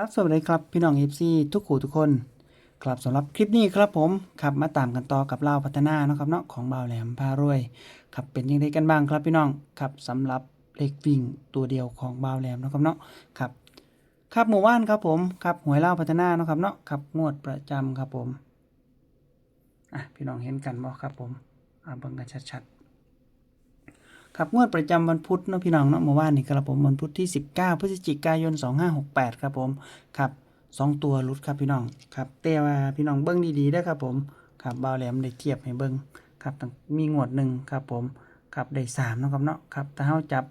ครับสวัสดีครับพี่น้องเอฟซีทุกขู่ทุกคน ครับสำหรับคลิปนี้ครับผมครับมาตามกันต่อกับเล่าพัฒนาเนาะครับเนาะของบาวแหลมพารวยครับเป็นยังไงกันบ้างครับพี่น้องครับสำหรับเลขวิ่งตัวเดียวของบาวแหลมเนาะครับเนาะครับครับหมู่บ้านครับผมครับหวยเล่าพัฒนาเนาะครับเนาะครับงวดประจำครับผมอะพี่น้องเห็นกันบ่ครับผมอ่าเบิ่งกันชัดๆ ครับงวดประจำวันพุธเนาะพี่น้องเนาะเมื่อวานนี้ครับผมวันพุธที่ 19 พฤศจิกายน 2568 ครับผมครับสองตัวรุดครับพี่น้องครับแต่ว่าพี่น้องเบิ้งดีๆได้ครับผมครับบ่าวแหลมได้เทียบให้เบิ้งครับมีงวดหนึ่งครับผมครับได้สามนะครับเนาะครับถ้าเฮาจับ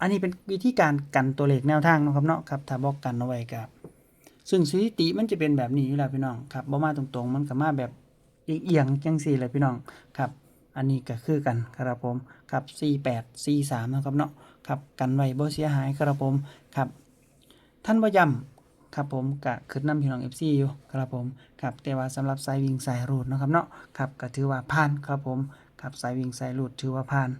อันนี้เป็นวิธีการกันตัวเลขแนวทางนะครับเนาะครับถ้าบอกกันเอาไว้ครับ ซึ่งสถิติมันจะเป็นแบบนี้อยู่แล้วพี่น้องครับบ่มาตรงๆ มันก็มาแบบเอียงๆจังซี่เลยพี่น้องครับ อันนี้ก็คือกันครับผมครับ 48 43นะครับเนาะครับกันไว้บ่เสียหายครับผมครับ ท่านบ่ย้ำครับผมกะขึ้นนำพี่น้อง FC อยู่ครับผมครับแต่ว่าสำหรับสายวิ่งสายรูดนะครับเนาะครับก็ถือว่าผ่านครับผมครับสายวิ่งสายรูดถือว่าผ่าน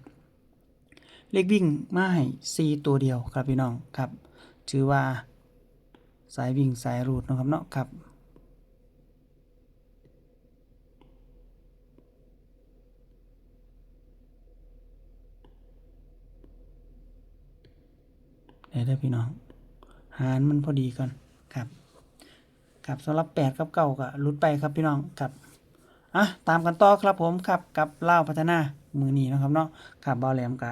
เลขวิ่งมาให้ 4 ตัวเดียวครับพี่น้องครับ ถือว่าสายวิ่งสายรูดนะครับเนาะครับ เดี๋ยวได้พี่น้อง หารมันพอดีก่อนครับครับสำหรับแปดกับเก้าก็รุดไปครับพี่น้องครับอะตามกันต่อครับผมครับกับเล่าพัฒนามือนี้นะครับเนาะครับบอลแหลมกะ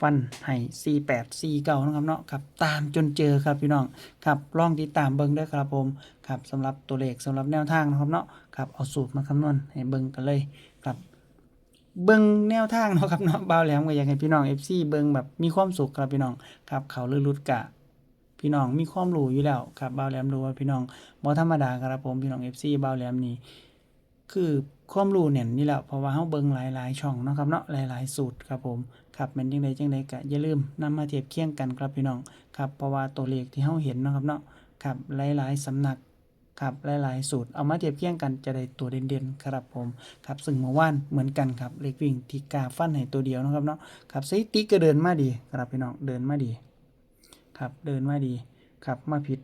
ฟันให้สี่แปดสี่เก้านะครับเนาะครับตามจนเจอครับพี่น้องครับลองติดตามเบิ้งด้วยครับผมครับสำหรับตัวเลขสำหรับแนวทางนะครับเนาะครับเอาสูตรมาคำนวณให้เบิ้งกันเลยครับ เบิ่งแนวทางเนาะครับเนาะบ่าวแหลมก็อยากให้พี่น้อง FC เบิ่งแบบมีความสุขครับพี่น้องครับเขาลือรุดกะ พี่น้องมีความรู้อยู่แล้วครับบ่าวแหลมรู้ว่าพี่น้องบ่ธรรมดาครับผมพี่น้อง FC บ่าวแหลมนี่คือความรู้เนี่ยนี่แหละเพราะว่าเฮาเบิ่งหลายๆช่องเนาะครับเนาะหลายๆสูตรครับผมครับแม่นจังไดจังไดก็อย่าลืมนำมาเทียบเคียงกันครับพี่น้องครับเพราะว่าตัวเลขที่เฮาเห็นเนาะครับเนาะครับหลายๆสำนัก ครับหลายๆ สูตรเอามาเทียบเคียงกันจะได้ตัวเด่นๆครับผมครับซึ่งเมื่อวานเหมือนกันครับเลขวิ่งที่กาฟันให้ตัวเดียวนะครับเนาะครับสถิติก็เดินมาดีครับพี่น้องเดินมาดี ครับเดินมาดีครับมาผิด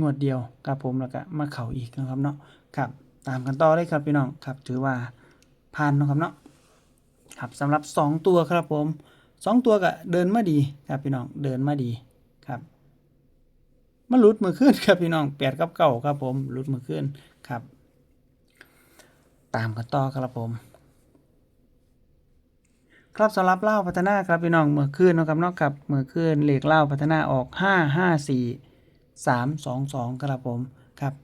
งวดเดียวครับผมแล้วก็มาเข่าอีกนะครับเนาะครับตามกันต่อเลยครับพี่น้องครับถือว่าผ่านนะครับเนาะครับสำหรับ 2 ตัวครับผม 2 ตัวก็เดินมาดีครับพี่น้องเดินมาดีครับ มาหลุดมือขึ้นครับพี่น้องแปดกับเก้าครับผมหลุดมือขึ้นครับ ตามกันต่อครับผม ครับสำหรับเล่าพัฒนาครับพี่น้องมื่อคืนนะครับเนอกกับมื่อคืนเหล็กเล่าพัฒนาออกห้าห้าสี่สามสองสองครับผมครับ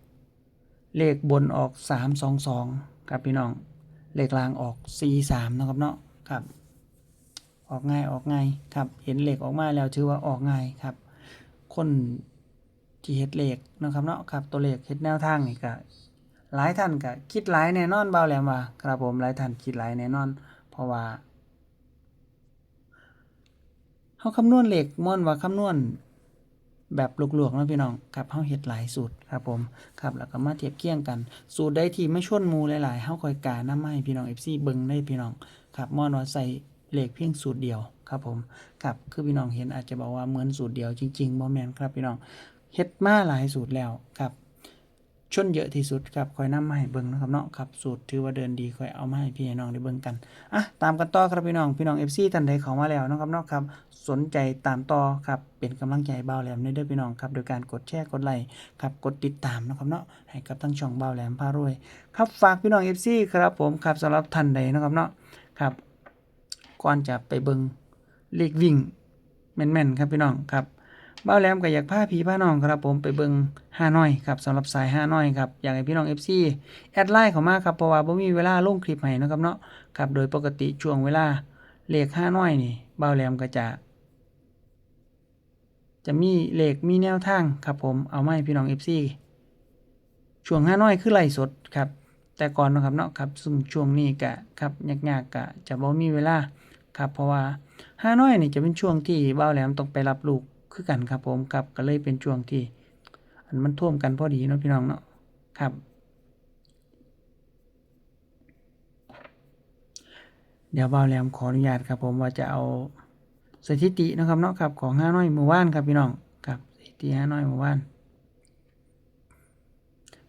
เลขบนออกสามสองสองครับพี่น้องเลขล่างออกสี่สามนะครับเนาะครับออกง่ายออกง่ายครับ เห็นเหลขออกมาแล้วถือว่าออกง่ายครับ คน ที่เฮ็ดเลขนะครับเนาะครับตัวเลขเฮ็ดแนวทางนี่ก็หลายท่านก็คิดหลายแน่นอนเบาแหลมว่าครับผมหลายท่านคิดหลายแน่นอน เพราะว่าเฮาคำนวณเลขม่วนว่าคำนวณแบบลวกๆนะพี่น้องครับเฮาเฮ็ดหลายสูตรครับผมครับแล้วก็มาเทียบเคียงกัน สูตรใดที่ไม่ชนหมู่หลายๆเฮาค่อยกานำมาให้พี่น้อง FC เบิ่งได้พี่น้องครับม่วนว่าใส่เลขเพียงสูตรเดียวครับผมครับคือพี่น้องเห็นอาจจะบอกว่าเหมือนสูตรเดียวจริงๆบ่แม่นครับพี่น้อง เฮ็ดมาหลายสูตรแล้วครับชนเยอะที่สุดครับคอยนำมาให้เบิ่งนะครับเนาะครับสูตรถือว่าเดินดีคอยเอามาให้พี่น้องได้เบิ่งกันอะตามกันต่อครับพี่น้องพี่น้อง FC ท่านใดเข้ามาแล้วนะครับเนาะครับ สนใจตามต่อครับเป็นกำลังใจเบาแหลมในเด้อพี่น้องครับโดยการกดแชร์กดไลค์ครับกดติดตามนะครับเนาะให้กับทั้งช่องเบาแหลมพารวยครับฝากพี่น้อง FC ครับผมครับสำหรับท่านใดนะครับเนาะครับก่อนจะไปเบิ่งเลขวิ่งแม่นๆครับพี่น้องครับ บ้าแหลมก็อยากพาพี่พาน้องครับผมไปเบิ่งห้าน้อยครับสำหรับสายห้าน้อยครับอยากให้พี่น้อง FC แอดไลน์เข้ามาครับเพราะว่าบ่มีเวลาลงคลิปให้นะครับเนาะครับโดยปกติช่วงเวลาเลขห้าน้อยนี่บ้าแหลมก็จะ จะมีเลขมีแนวทางครับผมเอามาให้พี่น้อง FC ช่วงห้าน้อยคือไล่สดครับแต่ก่อนนะครับเนาะครับซึ่งช่วงนี้ก็ครับยากๆก็จะบ่มีเวลาครับเพราะว่าห้าน้อยนี่จะเป็นช่วงที่บ้าแหลมต้องไปรับลูก คือกันครับผมครับก็เลยเป็นช่วงที่ อันมันท่วมกันพอดีเนาะพี่น้องเนาะครับเดี๋ยวบ่าวแหลมขออนุญาตครับผมว่าจะเอาสถิตินะครับเนาะครับของห้าน้อยเมื่อวานครับพี่น้องครับสถิตีห้าน้อยเมื่อวาน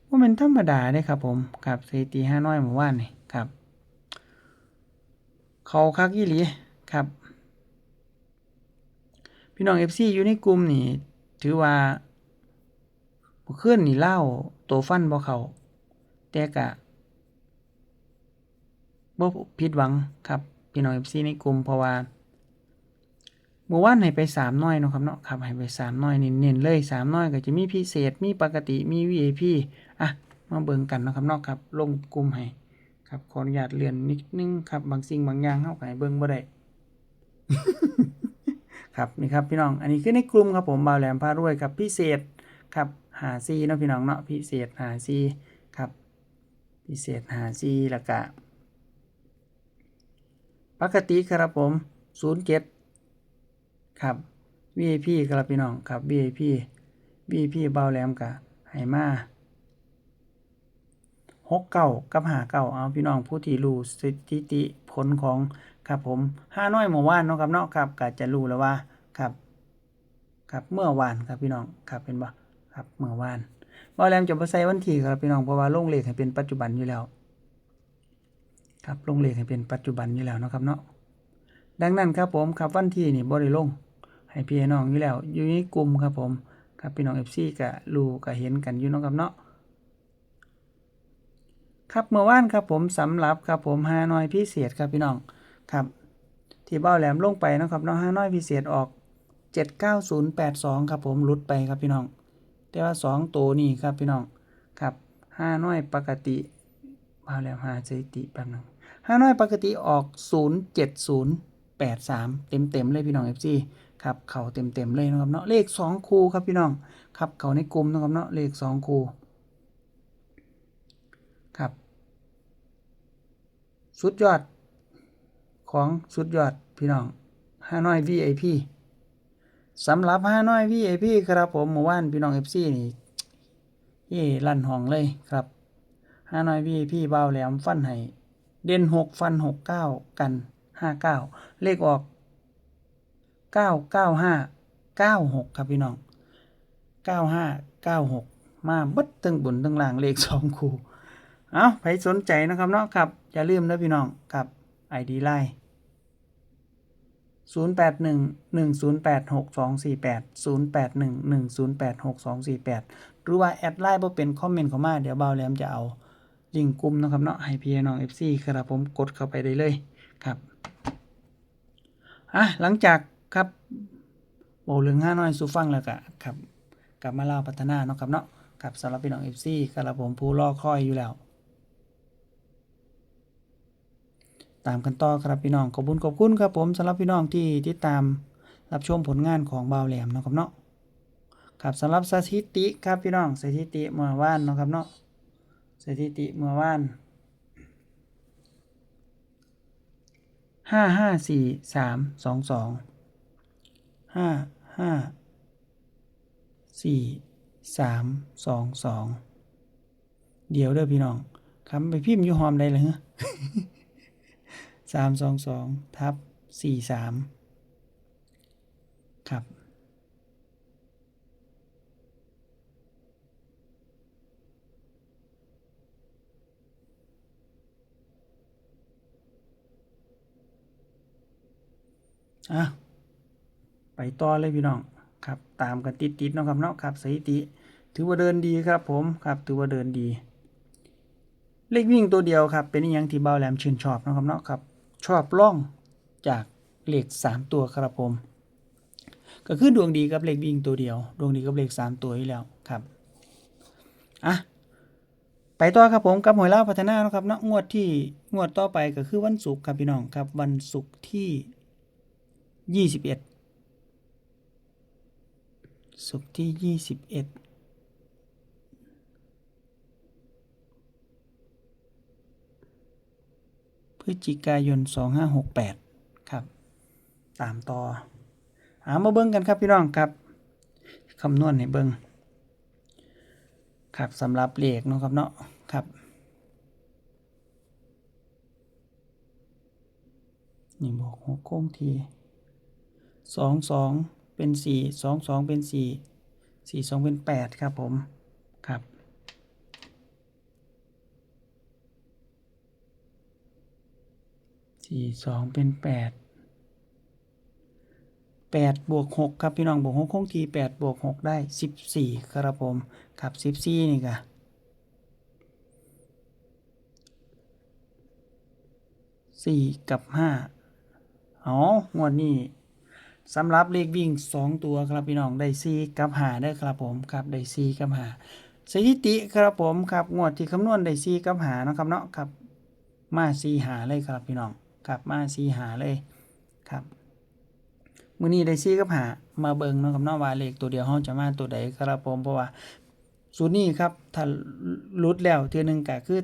ว่ามันธรรมดาเด้ครับผมครับสถิติห้าน้อยเมื่อวานนี่ครับ เขาคักยี่หลีครับ พี่น้องเอฟซีอยู่ในกลุ่มนี่ถือว่าบ่ขึ้นนี่เล่าโตฟันบ่เขาแต่กะบ่ผิดหวังครับ พี่น้องเอฟซีในกลุ่มเพราะว่าเมื่อวานให้ไปสามน้อยเนาะครับเนาะครับให้ไปสามน้อยเน้นๆเลยสามน้อยก็จะมีพิเศษมีปกติมี VIP อะมาเบิ่งกันเนาะครับเนาะครับลงกลุ่มให้ครับขออนุญาตเลื่อนนิดนึงครับบางสิ่งบางอย่างเฮาก็ให้เบิ่งบ่ได้ ครับนี่ครับพี่น้องอันนี้คือในกลุ่มครับผมบาวแหลมพารวยกับพิเศษครับหาซีเนาะพี่น้องเนาะพิเศษหาซีครับพิเศษหาซีล้วก็ปกติครับผม07ครับ VIP ครับพี่น้องครับ VIP VIP บ่าแหลมกะให้มาหกเก้ากับหาเก้าเอาพี่น้องผู้ที่รู้สถิติผลของ ครับผมห้าน้อยเมื่อวานเนาะครับเนาะครับก็จะรู้แล้วว่าครับครับเมื่อวานครับพี่น้องครับเป็นบ่ครับเมื่อวานบ่แหลมจะบ่ใส่วันที่ครับพี่น้องเพราะว่าลงเลขให้เป็นปัจจุบันอยู่แล้ว ครับลงเลขให้เป็นปัจจุบันอยู่แล้วเนาะครับเนาะดังนั้นครับผมครับวันที่นี่บ่ได้ลง ให้พี่น้องอยู่แล้ว อยู่ในกลุ่มครับผมครับพี่น้อง FC ก็รู้ก็เห็นกันอยู่เนาะครับเนาะครับเมื่อวานครับผมสำหรับครับผมฮานอยพิเศษครับพี่น้อง ครับ ที่เบ้าแหลมลงไปนะครับเนาะฮาน้อยพิเศษออก 79082 ครับผมหลุดไปครับพี่น้อง แต่ว่า 2 ตัวนี่ครับพี่น้องครับฮาน้อยปกติเบ้าแหลมหาสถิติแป๊บนึงฮาน้อยปกติออก 07083 เต็มๆเลยพี่น้อง FC ครับเข่าเต็มๆเลยนะครับเนาะเลขสองคูครับพี่น้องครับเข่าในกลุ่มนะครับเนาะเลขสองคูครับ สุดยอด ของสุดยอดพี่น้องห้าน้อย VIP สำหรับห้าน้อย VIP ครับผมเมื่อวานพี่น้อง FC นี่เย่ลั่นห้องเลยครับห้าน้อย VIP เบาแหลมฟันให้เด่นหกฟันหกเก้ากันห้าเก้าเลขออกเก้าเก้าห้าเก้าหกครับพี่น้องเก้าห้าเก้าหกมาบัดตึงบุญตึงล่างเลขสองคู่ เอาใครสนใจนะครับเนาะครับ อย่าลืมนะพี่น้องกับ ID ไลน์ 0 8 1 1 0 8 6 2 4 8 0 8 1 1 0 8 6 2 4 8 หรือว่าแอดไลน์บ่เป็นคอมเมนต์เข้ามาเดี๋ยวเบาแหลมจะเอาลิงกลุ่มนะครับเนาะให้พี่น้อง FC ครับผมกดเข้าไปได้เลยครับอะหลังจากครับโอ้เรื่องห้าน้อยสูฟังแล้วก็ครับกลับมาเล่าพัฒนาเนาะครับเนาะกับสำหรับพี่น้องเอฟซีครับผมผู้รอคอยอยู่แล้ว ตามกันต่อครับพี่น้องขอบคุณขอบคุณครับผมสำหรับพี่น้องที่ติดตามรับชมผลงานของบ่าวแหลมเนาะครับเนาะครับสำหรับสถิติครับพี่น้องสถิติเมื่อวานเนาะครับเนาะสถิติเมื่อวานห้าห้าสี่สามสองสองห้าห้าสี่สามสองสองเดี๋ยวเด้อพี่น้องคำไปพิมพ์อยู่หอมได้เลยฮะสามสอ งสองทับสี่สามครับ อะ ไปต่อเลยพี่น้อง ครับ ตามกันติดๆเนาะครับเนาะครับสถิติ ถือว่าเดินดีครับผม ครับ ถือว่าเดินดี เลขวิ่งตัวเดียวครับ เป็นอหยังที่เบาแหลมชื่นชอบนะครับเนาะครับ ชอบล่องจากเลข3 ตัวครับผม ก็คือดวงดีกับเลขวิ่งตัวเดียว ดวงดีกับเลข3 ตัวอยู่แล้วครับอะไปต่อครับผมกับหวยล่าพัฒนานะครับนะงวดที่งวดต่อไปก็คือวันศุกร์ครับพี่น้องครับ วันศุกร์ที่ 21 ศุกร์ที่ 21 พฤศจิกายนสองห้าหกแปดครับ ตามต่อหามาเบิ้งกันครับพี่น้องครับคำนวณให้เบิ้งครับสำหรับเลขเนาะครับเนาะครับ นี่บอกหัวโค้งทีสองสองเป็นสี่สองสองเป็นสี่สี่สองเป็นแปดครับผมครับ สี่สองเป็นแปดแปดบวกหกครับพี่น้องบวกหกคงทีแปดบวกหกได้สิบสี่ครับผมครับสิบสี่นี่ก็สี่กับห้าอ๋องวดนี้สำหรับเลขวิ่ง2ตัวครับพี่น้องได้4กับห้าได้ครับผมครับได้4กับห้าสถิติครับผมครับงวดที่คำนวณได้4กับหานะครับเนาะครับมา4หาเลยครับพี่น้อง ครับมา4หาเลยครับมือนี้ได้4กับหามาเบิงเนาะครับนาะว่าเลขตัวเดียวเฮาจะมาตัวใดครับผมเพราะว่าสูตรนี้ครับถ้าหลุดแล้วเทือนึงก็คือ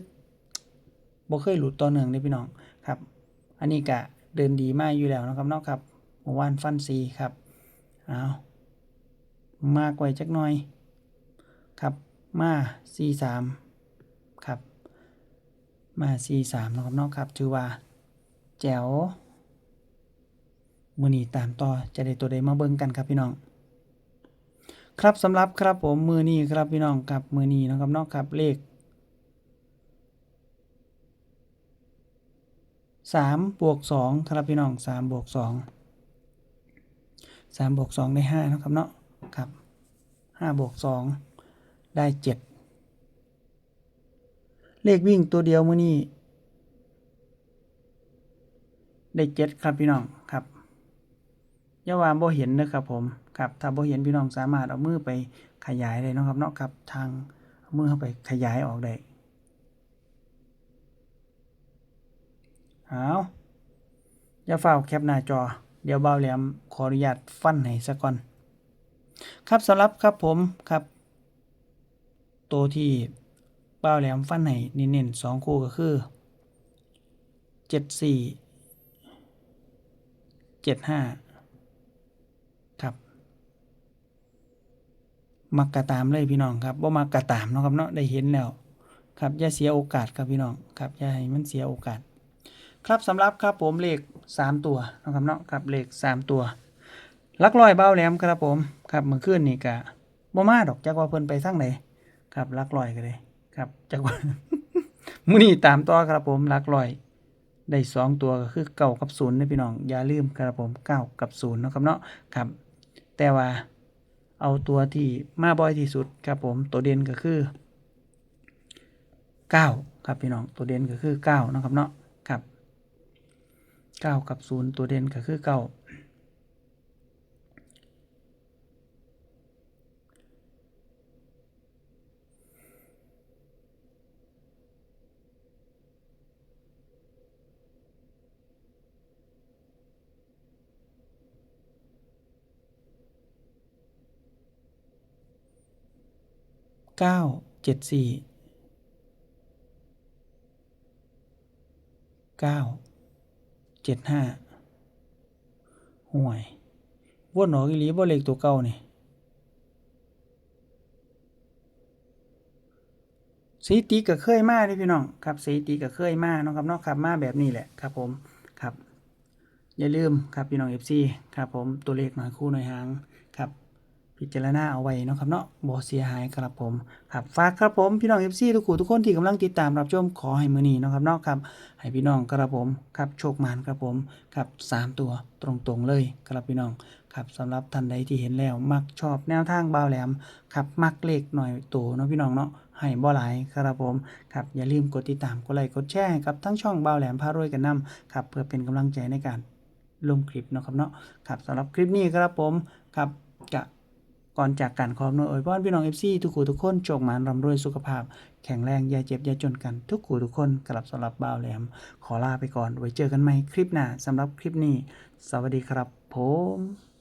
บ่เคยหลุดต่อเนื่องเด้พี่น้องครับ อันนี้ก็เดินดีมากอยู่แล้วนะครับนาะครับเมื่อวานฟันซีครับเอามากไว้จักหน่อย ครับมาซีสามครับมาซีสามนะครับนาะครับถือว่า แจ๋วมือนี้ตามต่อจะได้ตัวใดมาเบิ่งกันครับพี่น้อง ครับสำหรับครับผมมือนี้ครับพี่น้องครับมือนี้นะครับเนาะครับเลขสามบวกสองครับพี่น้องสามบวกสองสามบวกสองได้ห้านะครับเนาะครับห้าบวกสองได้เจ็ดเลขวิ่งตัวเดียวมือนี้ ได้เจ็ดครับพี่น้องครับอย่าว่าบ่เห็นนะครับผมครับถ้าบ่เห็นพี่น้องสามารถเอามือไปขยายได้นะครับเนาะครับทางเอามือเข้าไปขยายออกได้เอาอย่าเฝ้าแคปหน้าจอ เดี๋ยวเบาแหลมขออนุญาตฟันให้ซะก่อน ครับสำหรับครับผมครับ ตัวที่เบาแหลมฟันให้เน้นๆสองคู่ก็คือเจ็ดสี่ เจ็ดห้าครับ มักกะตามเลยพี่น้องครับว่ามักกะตามเนาะครับเนาะได้เห็นแล้วครับอย่าเสียโอกาสครับพี่น้องครับอย่าให้มันเสียโอกาส ครับสำหรับครับผมเลขสามตัวนะครับเนาะครับเลขสามตัวลักลอยเบ้าแหลมครับผมครับเมื่อคืนนี่กะบ่มาดอกจักว่าเพิ่นไปทางไหนครับลักลอยก็เลยครับจักว่ามื้อนี้ตามต่อครับผมลักลอย ได้สองตัวก็คือเก้ากับศูนย์นะพี่น้องอย่าลืมครับผมเก้ากับศูนย์นะครับเนาะครับ แต่ว่าเอาตัวที่มาบ่อยที่สุดครับผมตัวเด่นก็คือเก้าครับพี่น้องตัวเด่นก็คือเก้านะครับเนาะครับเก้ากับศูนย์ตัวเด่นก็คือเก้า เก้าเจ็ดสี่เก้าเจ็ดห้าห่วยวนออกอีหลีบ่เลขตัวเก่านี่สถิติก็เคยมาเด้พี่น้องครับสถิติก็เคยมาเนาะครับเนาะครับมาแบบนี้แหละครับผมครับ อย่าลืมครับพี่น้อง FC ครับผมตัวเลขหน่อยคู่หน่อยหาง พิจารณาเอาไว้นะครับเนาะบ่เสียหายครับผมครับฝากครับผมพี่น้อง FC ทุกคู่ทุกคนที่กำลังติดตามรับชมขอให้มือนี้นะครับเนาะครับให้พี่น้องครับผมครับโชคมานครับผมครับสามตัวตรงๆเลยครับพี่น้องครับสำหรับท่านใดที่เห็นแล้ว มักชอบแนวทางบ่าวแหลมครับมักเลขหน่อยตัวเนาะพี่น้องเนาะให้บ่หลายครับผมครับอย่าลืมกดติดตามกดไลค์กดแชร์กับทั้งช่องบ่าวแหลมพารวยกันนํครับเพื่อเป็นกำลังใจในการลงคลิปนะครับเนาะครับสำหรับคลิปนี้ครับผมครับจะ ก่อนจากกันขอบนวยอวยพรพี่น้องเอฟซีทุกคู่ทุกคนโชคมันร่ำรวยสุขภาพ แข็งแรงอย่าเจ็บอย่าจนกัน ทุกคู่ทุกคนกลับสำหรับบ่าวแหลม ขอลาไปก่อนไว้เจอกันใหม่คลิปหน้าสำหรับคลิปนี้ สวัสดีครับผม